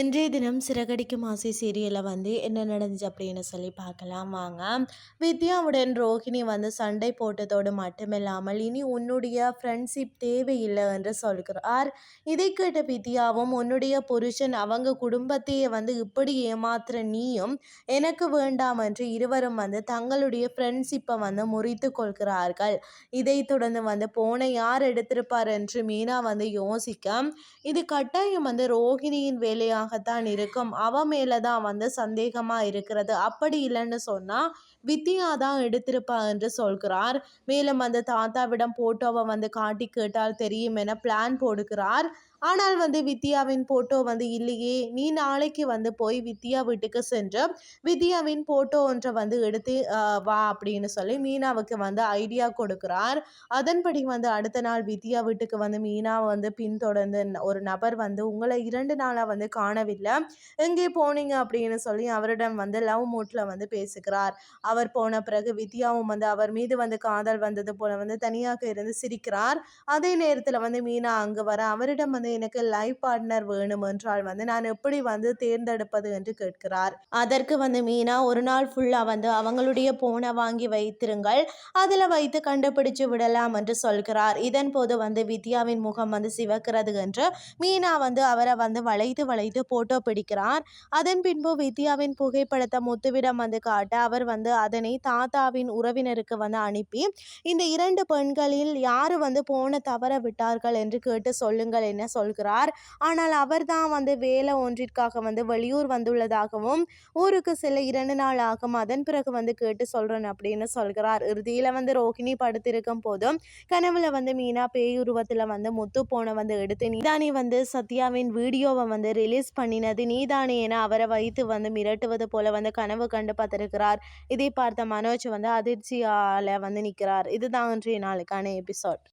இன்றைய தினம் சிறகடிக்கும் ஆசை சீரியலில் வந்து என்ன நடந்துச்சு அப்படின்னு சொல்லி பார்க்கலாம். வாங்க. வித்யாவுடன் ரோஹிணி வந்து சண்டை போட்டதோடு மட்டுமில்லாமல் இனி உன்னுடைய ஃப்ரெண்ட்ஷிப் தேவையில்லை என்று சொல்கிறார். இதை கேட்ட வித்யாவும் உன்னுடைய புருஷன் அவங்க குடும்பத்தையே வந்து இப்படி ஏமாத்துற நீயும் எனக்கு வேண்டாம் என்று இருவரும் வந்து தங்களுடைய ஃப்ரெண்ட்ஷிப்பை வந்து முறித்து கொள்கிறார்கள். இதை தொடர்ந்து வந்து போன யார் எடுத்திருப்பார்? என்று மீனா வந்து யோசிக்க இது கட்டாயம் வந்து ரோஹிணியின் வேலையாக தான் இருக்கும். அவ மேலே தான் வந்து சந்தேகமாக இருக்கிறது. அப்படி இல்லைன்னு சொன்னால் வித்யா தான் எடுத்திருப்பா என்று சொல்கிறார். மேலும் அந்த தாத்தாவிடம் போட்டோவை வந்து காட்டி கேட்டால் தெரியும் என பிளான் போடுகிறார். ஆனால் வந்து வித்யாவின் போட்டோ வந்து இல்லையே. நீ நாளைக்கு வந்து போய் வித்யா வீட்டுக்கு சென்று வித்யாவின் போட்டோ ஒன்றை வந்து எடுத்து வா அப்படின்னு சொல்லி மீனாவுக்கு வந்து ஐடியா கொடுக்குறார். அதன்படி வந்து அடுத்த நாள் வித்யா வீட்டுக்கு வந்து மீனா வந்து பின்தொடர்ந்து ஒரு நபர் வந்து உங்களை இரண்டு நாளாக வந்து காணவில்லை. எங்கே போனீங்க அப்படின்னு சொல்லி அவரிடம் வந்து லவ் மூட்டில் வந்து பேசுகிறார். அவர் போன பிறகு வித்யாவும் வந்து அவர் மீது வந்து காதல் வந்தது போல வந்து தனியாக இருந்து சிரிக்கிறார். அதே நேரத்தில் வந்து மீனா அங்கு வர அவரிடம் வந்து எனக்கு லைஃப் பார்ட்னர் வேணும் என்றால் வந்து நான் எப்படி வந்து தேர்ந்தெடுப்பது என்று கேட்கிறார். அதற்கு வந்து மீனா ஒரு நாள் ஃபுல்லாக வந்து அவங்களுடைய போனை வாங்கி வைத்திருங்கள். அதில் வைத்து கண்டுபிடிச்சு விடலாம் என்று சொல்கிறார். இதன் போது வந்து வித்யாவின் முகம் வந்து சிவக்கிறது என்று மீனா வந்து அவரை வந்து வளைத்து வளைத்து போட்டோ பிடிக்கிறார். அதன் பின்பு வித்யாவின் புகைப்படத்தை முத்துவிடம் வந்து காட்ட அவர் வந்து அதனை தாத்தாவின் உறவினருக்கு வந்து அனுப்பி இந்த இரண்டு பெண்களில் யார் வந்து போன தவற விட்டார்கள் என்று கேட்டு சொல்லுங்கள் என்ன சொல்கிறார். ஆனால் அவர் தான் வந்து வேலை ஒன்றிற்காக வந்து வெளியூர் வந்துள்ளதாகவும் ஊருக்கு சில இரண்டு நாள் ஆகும். அதன் பிறகு வந்து கேட்டு சொல்கிறேன் அப்படின்னு சொல்கிறார். இறுதியில் வந்து ரோஹிணி படுத்திருக்கும் போதும் கனவுல வந்து மீனா பேயுருவத்தில் வந்து முத்து போன வந்து எடுத்து நீதானி வந்து சத்யாவின் வீடியோவை வந்து ரிலீஸ் பண்ணினது. நீதானே என அவரை வைத்து வந்து மிரட்டுவது போல வந்து கனவு கண்டு பார்த்திருக்கிறார் இதை பார்த்த மனோஜ் வந்து அதிர்ச்சியால் வந்து நிற்கிறார். இதுதான் இன்றைய நாளுக்கான எபிசோட்.